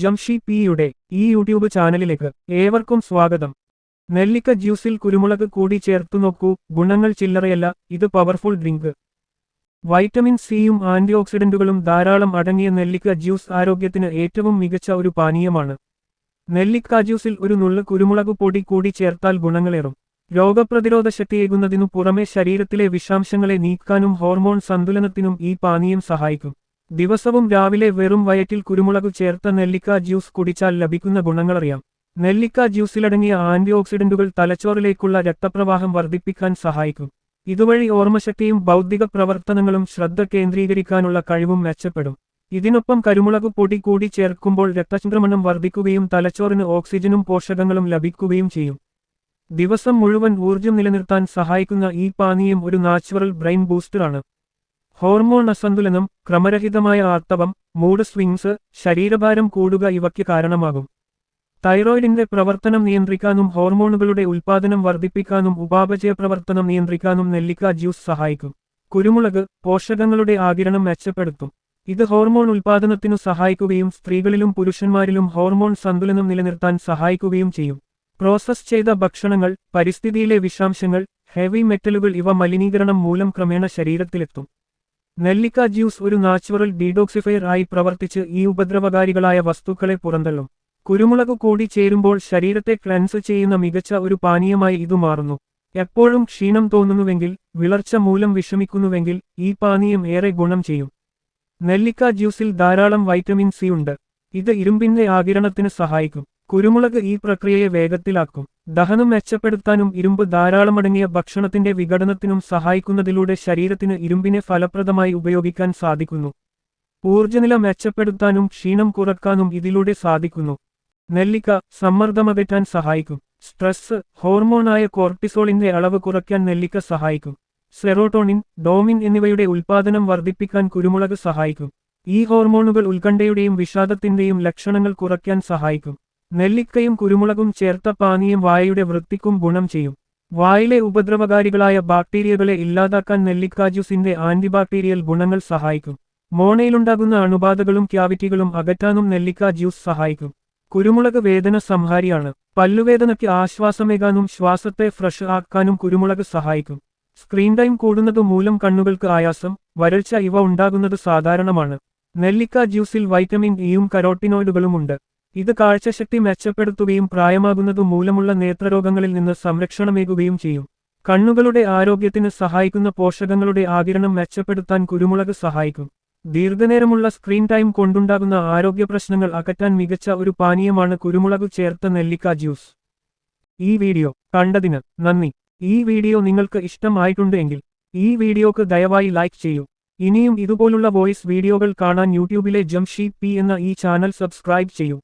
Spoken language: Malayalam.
ജംഷി പിയുടെ ഈ യൂട്യൂബ് ചാനലിലേക്ക് ഏവർക്കും സ്വാഗതം. നെല്ലിക്ക ജ്യൂസിൽ കുരുമുളക് കൂടി ചേർത്തു നോക്കൂ. ഗുണങ്ങൾ ചില്ലറയല്ല ഇത് പവർഫുൾ ഡ്രിങ്ക്. വൈറ്റമിൻ സിയും ആന്റിഓക്സിഡന്റുകളും ധാരാളം അടങ്ങിയ നെല്ലിക്ക ജ്യൂസ് ആരോഗ്യത്തിന് ഏറ്റവും മികച്ച ഒരു പാനീയമാണ്. നെല്ലിക്ക ജ്യൂസിൽ ഒരു നുള്ളു കുരുമുളക് പൊടി കൂടി ചേർത്താൽ ഗുണങ്ങളേറും. രോഗപ്രതിരോധ ശക്തിയേകുന്നതിനു പുറമെ ശരീരത്തിലെ വിഷാംശങ്ങളെ നീക്കാനും ഹോർമോൺ സന്തുലനത്തിനും ഈ പാനീയം സഹായിക്കും. ദിവസവും രാവിലെ വെറും വയറ്റിൽ കുരുമുളക് ചേർത്ത നെല്ലിക്ക ജ്യൂസ് കുടിച്ചാൽ ലഭിക്കുന്ന ഗുണങ്ങളറിയാം. നെല്ലിക്ക ജ്യൂസിലടങ്ങിയ ആന്റിഓക്സിഡന്റുകൾ തലച്ചോറിലേക്കുള്ള രക്തപ്രവാഹം വർദ്ധിപ്പിക്കാൻ സഹായിക്കും. ഇതുവഴി ഓർമ്മശക്തിയും ബൗദ്ധിക പ്രവർത്തനങ്ങളും ശ്രദ്ധ കേന്ദ്രീകരിക്കാനുള്ള കഴിവും മെച്ചപ്പെടും. ഇതിനൊപ്പം കരുമുളക് പൊടി കൂടി ചേർക്കുമ്പോൾ രക്തചംക്രമണം വർദ്ധിക്കുകയും തലച്ചോറിന് ഓക്സിജനും പോഷകങ്ങളും ലഭിക്കുകയും ചെയ്യും. ദിവസം മുഴുവൻ ഊർജം നിലനിർത്താൻ സഹായിക്കുന്ന ഈ പാനീയം ഒരു നാച്ചുറൽ ബ്രെയിൻ ബൂസ്റ്ററാണ്. ഹോർമോൺ അസന്തുലനം ക്രമരഹിതമായ ആർത്തവം മൂഡ് സ്വിങ്സ് ശരീരഭാരം കൂടുക ഇവയ്ക്ക് കാരണമാകും. തൈറോയിഡിന്റെ പ്രവർത്തനം നിയന്ത്രിക്കാനും ഹോർമോണുകളുടെ ഉൽപ്പാദനം വർദ്ധിപ്പിക്കാനും ഉപാപചയ പ്രവർത്തനം നിയന്ത്രിക്കാനും നെല്ലിക്ക ജ്യൂസ് സഹായിക്കും. കുരുമുളക് പോഷകങ്ങളുടെ ആകിരണം മെച്ചപ്പെടുത്തും. ഇത് ഹോർമോൺ ഉൽപ്പാദനത്തിനു സഹായിക്കുകയും സ്ത്രീകളിലും പുരുഷന്മാരിലും ഹോർമോൺ സന്തുലനം നിലനിർത്താൻ സഹായിക്കുകയും ചെയ്യും. പ്രോസസ് ചെയ്ത ഭക്ഷണങ്ങൾ പരിസ്ഥിതിയിലെ വിഷാംശങ്ങൾ ഹെവി മെറ്റലുകൾ ഇവ മലിനീകരണം മൂലം ക്രമേണ ശരീരത്തിലെത്തും. നെല്ലിക്ക ജ്യൂസ് ഒരു നാച്ചുറൽ ഡീഡോക്സിഫയർ ആയി പ്രവർത്തിച്ച് ഈ ഉപദ്രവകാരികളായ വസ്തുക്കളെ പുറന്തള്ളും. കുരുമുളക് കൂടി ചേരുമ്പോൾ ശരീരത്തെ ക്ലൻസ് ചെയ്യുന്ന മികച്ച ഒരു പാനീയമായി ഇത് മാറുന്നു. എപ്പോഴും ക്ഷീണം തോന്നുന്നുവെങ്കിൽ വിളർച്ച മൂലം വിഷമിക്കുന്നുവെങ്കിൽ ഈ പാനീയം ഏറെ ഗുണം ചെയ്യും. നെല്ലിക്ക ജ്യൂസിൽ ധാരാളം വൈറ്റമിൻ സി ഉണ്ട്. ഇത് ഇരുമ്പിന്റെ ആകിരണത്തിന് സഹായിക്കും. കുരുമുളക് ഈ പ്രക്രിയയെ വേഗത്തിലാക്കും. ദഹനം മെച്ചപ്പെടുത്താനും ഇരുമ്പ് ധാരാളമടങ്ങിയ ഭക്ഷണത്തിന്റെ വിഘടനത്തിനും സഹായിക്കുന്നതിലൂടെ ശരീരത്തിന് ഇരുമ്പിനെ ഫലപ്രദമായി ഉപയോഗിക്കാൻ സാധിക്കുന്നു. ഊർജനില മെച്ചപ്പെടുത്താനും ക്ഷീണം കുറക്കാനും ഇതിലൂടെ സാധിക്കുന്നു. നെല്ലിക്ക സമ്മർദ്ദമകറ്റാൻ സഹായിക്കും. സ്ട്രെസ് ഹോർമോണായ കോർട്ടിസോളിന്റെ അളവ് കുറയ്ക്കാൻ നെല്ലിക്ക സഹായിക്കും. സെറോട്ടോണിൻ ഡോമിൻ എന്നിവയുടെ ഉൽപ്പാദനം വർദ്ധിപ്പിക്കാൻ കുരുമുളക് സഹായിക്കും. ഈ ഹോർമോണുകൾ ഉത്കണ്ഠയുടെയും വിഷാദത്തിന്റെയും ലക്ഷണങ്ങൾ കുറയ്ക്കാൻ സഹായിക്കും. നെല്ലിക്കയും കുരുമുളകും ചേർത്ത പാനീയം വായയുടെ വൃത്തിക്കും ഗുണം ചെയ്യും. വായിലെ ഉപദ്രവകാരികളായ ബാക്ടീരിയകളെ ഇല്ലാതാക്കാൻ നെല്ലിക്ക ജ്യൂസിന്റെ ആന്റിബാക്ടീരിയൽ ഗുണങ്ങൾ സഹായിക്കും. മോണയിലുണ്ടാകുന്ന അണുബാധകളും ക്യാവിറ്റികളും അകറ്റാനും നെല്ലിക്ക ജ്യൂസ് സഹായിക്കും. കുരുമുളക് വേദന സംഹാരിയാണ്. പല്ലുവേദനയ്ക്ക് ആശ്വാസമേകാനും ശ്വാസത്തെ ഫ്രഷ് ആക്കാനും കുരുമുളക് സഹായിക്കും. സ്ക്രീൻ ടൈം കൂടുന്നത് മൂലം കണ്ണുകൾക്ക് ആയാസം വരൾച്ച ഇവ ഉണ്ടാകുന്നത് സാധാരണമാണ്. നെല്ലിക്ക ജ്യൂസിൽ വൈറ്റമിൻ ഇയും കരോട്ടിനോയിഡുകളുമുണ്ട്. ഇത് കാഴ്ചശക്തി മെച്ചപ്പെടുത്തുകയും പ്രായമാകുന്നതു മൂലമുള്ള നേത്രരോഗങ്ങളിൽ നിന്ന് സംരക്ഷണമേകുകയും ചെയ്യും. കണ്ണുകളുടെ ആരോഗ്യത്തിന് സഹായിക്കുന്ന പോഷകങ്ങളുടെ ആകിരണം മെച്ചപ്പെടുത്താൻ കുരുമുളക് സഹായിക്കും. ദീർഘനേരമുള്ള സ്ക്രീൻ ടൈം കൊണ്ടുണ്ടാകുന്ന ആരോഗ്യ പ്രശ്നങ്ങൾ അകറ്റാൻ മികച്ച ഒരു പാനീയമാണ് കുരുമുളക് ചേർത്ത നെല്ലിക്ക ജ്യൂസ്. ഈ വീഡിയോ കണ്ടതിന് നന്ദി. ഈ വീഡിയോ നിങ്ങൾക്ക് ഇഷ്ടമായിട്ടുണ്ടെങ്കിൽ ഈ വീഡിയോക്ക് ദയവായി ലൈക്ക് ചെയ്യൂ. ഇനിയും ഇതുപോലുള്ള വോയിസ് വീഡിയോകൾ കാണാൻ യൂട്യൂബിലെ ജംഷി പി എന്ന ഈ ചാനൽ സബ്സ്ക്രൈബ് ചെയ്യൂ.